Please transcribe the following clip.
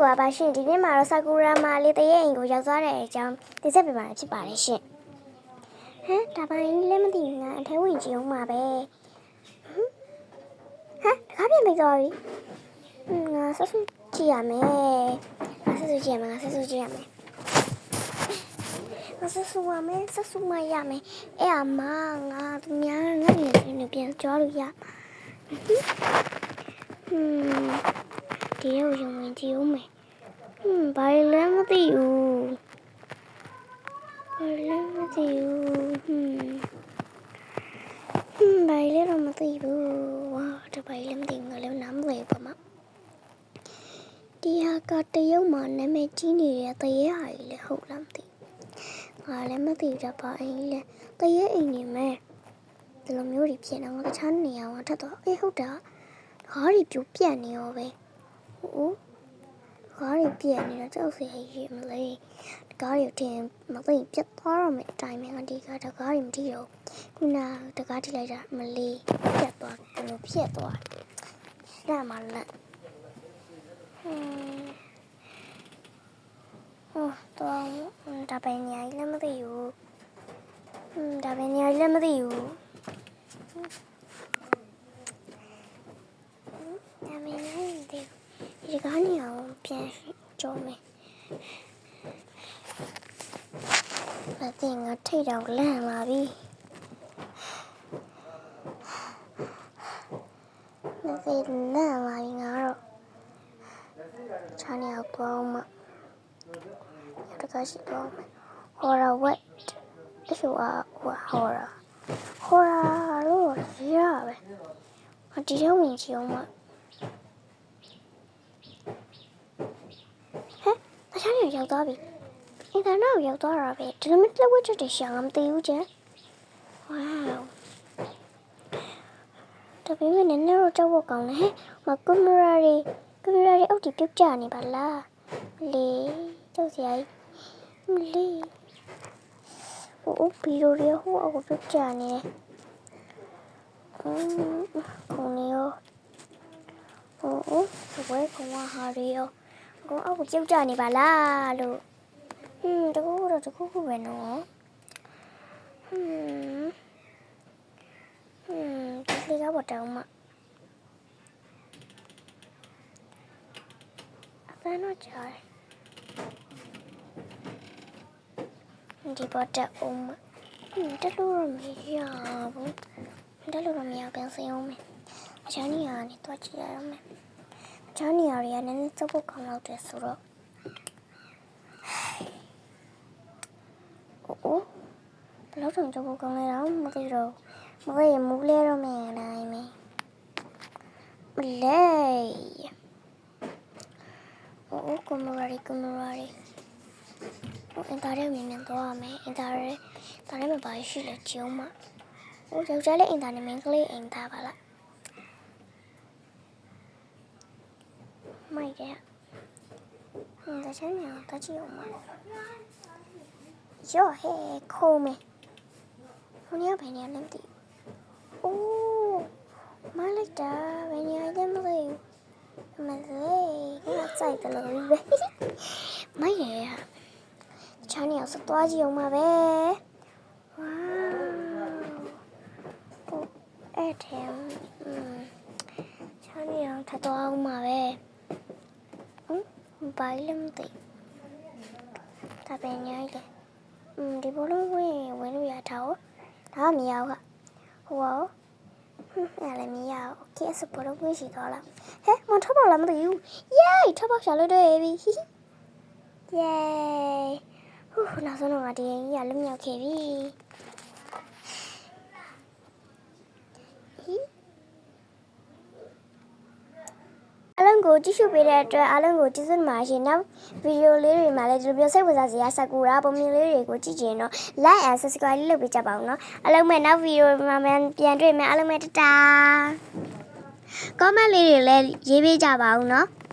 ကွာပါရှင်ဒီနေ့မှာတော့ဆာကူရာမာလေးတရဲ့အိမ်ကိုရောက်သွားတဲ့အကြောင်းသိဆက်ပြပါမယ်ဖြစ်ပါတယ်ရှင်ဟမ်ဒါပိုင်းလည်းမသိဘူးငါအထဲဝင်ကြည့်အောင်ပါပဲဟမ်ဟမ်တကားပြန်ပြီးသွားပြီဟွန်းငါဆက်စုကြည့်ရမယ်ငါဆက်စုကြည့်ရမယ်ငါဆက်စုကြည့်ရမယ်ငါဆက်စုရမယ်ဆက်စုမရမယ်အဲ့အမငါသူများငါ့နေနေပြန်ကြောလို့ရမှာဟွန်း ဒီရောက်ရင်ဝင်ကြည့်အောင်မယ်ဟွန်းဘာလဲမသိဘူးဘာလဲမသိဘူးဟွန်းဟွန်းဘာလဲတော့မသိဘူးဝါတပိုင်လည်းမသိဘူးငါလည်းနားမလည်ပါမဒီဟာကတရုတ်မှာနာမည်ကြီးနေတဲ့တရေဟာကြီးလေဟုတ်လားမသိငါလည်းမသိကြပါအိမ်လေတရေအိမ်နေမယ်ဒီလိုမျိုးတွေဖြစ်နေငါတခြားနေရာမှာထပ်တော့အေးဟုတ်တာဓာတ်တွေပြူပြတ်နေရောပဲ ဟုတ်ကားတွေပြည့်နေတာကြောက်စရာကြီးမလေးကားတွေတင်မသိပြတ်သွားတော့မယ်အတိုင်းပဲငါဒီကားတကားတွေမထိတော့ခုနတကားထိလိုက်တာမလေးပြတ်သွားဘယ်လိုဖြစ်သွားလက်မလက်ဟင်းဟောတော့ဒါပဲညာကြီးလည်းမသိဘူးဟင်းဒါပဲညာကြီးလည်းမသိဘူးဒါပဲညာကြီးမသိဘူး ဒီကားနေအောင်ပြန်ကြောမယ်။အတင်းငါထိတ်တော့လန့်လာပြီ။လက်သေးလန့်လာပြီငါတော့ချာနေအောင်ပေါင်းမ။ရတကားရှိတော့မယ်။ horror wet တချို့ကဟို horror horror လို့ရပဲ။အတီးတော့ဝင်ချင်အောင်မ။ ခြားနေရောက်သွားပြီအင်တာနက်ကိုရောက်သွားတာပဲဒီလိုမျိုးလက်ဝဲချက်တွေရှာငါမသိဘူးကျန်ဝေါတပင်းမနဲ့နဲ့တော့ကြောက်ဖို့ကောင်းတယ်ဟဲ့မကင်မရာတွေကင်မရာတွေအောက်တီပြုတ်ကျနေပါလားမလေးကြောက်စရာကြီးမလေးဟိုဗီဒီယိုတွေဟိုအောက်ကိုပြုတ်ကျနေတယ်အင်းခုန်နေရောဟိုစပွဲကွန်ဝါဟာတွေရော ကိုအောက်ကိုပြုတ်ကြနေပါလားလို့ဟွန်းတကူတော့တကူကူပဲနော်ဟွန်းဟွန်းဒီလေးကဘောတောင်းမအပန်းတော့ကြားတယ်ဒီဘောတောင်းမဟွန်းတက်လို့တော့မရဘူးတက်လို့တော့မရပြန်စင်းအောင်မယ်အချမ်းကြီးကနေတော့ကြည့်ရအောင်မယ်။ ချားနေရာတွေကနည်းနည်းစုပ်ဖို့ကောင်းတော့တယ်ဆိုတော့။အိုးအိုးဘယ်လောက်ထုံစုပ်ဖို့ကောင်းလဲတော့မသိတော့ဘူးမသိရင်မူးလဲတော့မယ်နိုင်မယ်။မလဲ။အိုးအိုးကွန်မရာရီကွန်မရာရီ။အိုးအင်တာရဲမြင်မြင်သွားရမယ်။အင်တာရဲဒါလည်းမပါရှိလဲကျုံးမ။အိုးယောက်ျားလေးအင်တာနဲ့မင်းကလေးအင်တာပါလား။ မိုက်တယ်ဟင်းတချမ်းညာတချီအောင်မရောဟဲခိုးမယ်ဟိုနေဘယ်နေလဲမသိအိုးမလိုက်တာဘယ်နေလဲမသိဘူးမလေးငါစိုက်တယ်လို့ပဲမိုက်ရချမ်းညာစသွားကြည့်အောင်ပါပဲဝါဟိုအဲ့ထဲချမ်းညာထသွားအောင်ပါပဲ ဘာလဲမသိဒါပဲညာလေဒီဘောလုံးဝင်ဝင်လို့ရတာ哦ဒါမရဘူးကဟိုရောအဲ့လည်းမရဘူး okay ဆိုဘောလုံးဝင်ရှိတော့လားဟဲ့မထပ်ပါလားမသိဘူး yay ထပ်ပါရှာလို့တွေ့ပြီ yay ဟူးနောက်ဆုံးတော့ငါဒီရင်ကြီးကလွတ်မြောက်ခဲ့ပြီ လုံးကိုကြည့်ရှုပေးတဲ့အတွက်အားလုံးကိုကျေးဇူးတင်ပါတယ်ရှင်။နောက်ဗီဒီယိုလေးတွေမှာလည်းဒီလိုမျိုးစိတ်ဝင်စားစရာဆာကူရာပုံမြင်လေးတွေကိုကြည့်ကြရင်တော့ like and subscribe လေးလုပ်ပေးကြပါဦးနော်။အားလုံးပဲနောက်ဗီဒီယိုမှာပြန်တွေ့မယ်အားလုံးပဲတတာ။ comment လေးတွေလည်းရေးပေးကြပါဦးနော်။